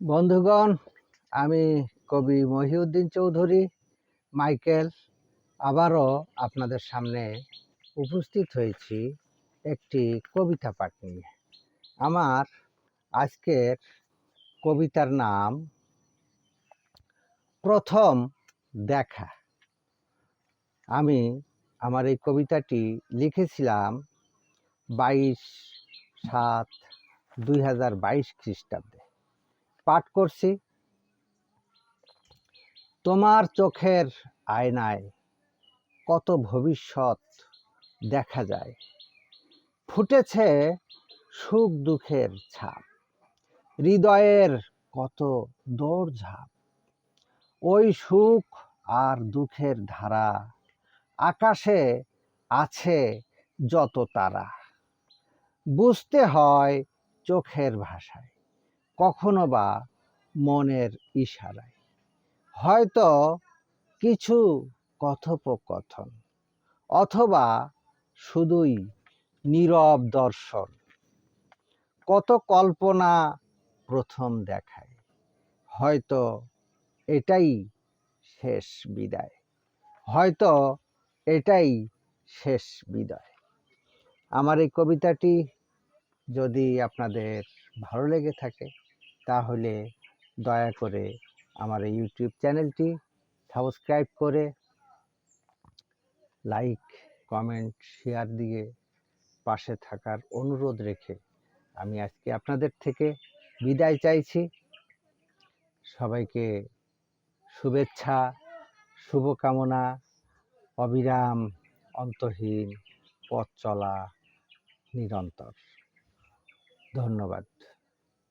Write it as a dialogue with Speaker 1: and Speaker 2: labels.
Speaker 1: বন্ধুগণ, আমি কবি মহিউদ্দিন চৌধুরী, মাইকেল আবারও আপনাদের সামনে উপস্থিত হয়েছি একটি কবিতা পাঠ নিয়ে। আমার আজকের কবিতার নাম, প্রথম দেখা। আমি আমার এই কবিতাটি লিখেছিলাম বাইশ সাত দুই হাজার বাইশ খ্রিস্টাব্দে। পাঠ করছি। তোমার চোখের আয়নায় কত ভবিষ্যৎ দেখা যায়। ফুটেছে সুখ দুঃখের ছাপ, হৃদয়ের কত দৌড়ঝাঁপ ওই সুখ আর দুঃখের ধারা আকাশে আছে যত তারা। বুঝতে হয় চোখের ভাষায়। কখনো বা মনের ইশারায়। হয়তো কিছু কথোপকথন অথবা শুধুই নীরব দর্শন কত কল্পনা প্রথম দেখায়। হয়তো এটাই শেষ বিদায়। হয়তো এটাই শেষ বিদায়। আমার এই কবিতাটি যদি আপনাদের ভালো লেগে থাকে তাহলে দয়া করে আমার ইউটিউব চ্যানেলটি সাবস্ক্রাইব করে লাইক কমেন্ট শেয়ার দিয়ে পাশে থাকার অনুরোধ রেখে আমি আজকে আপনাদের থেকে বিদায় চাইছি। সবাইকে শুভেচ্ছা, শুভকামনা, অবিরাম, অন্তহীন, পথ চলা নিরন্তর। ধন্যবাদ।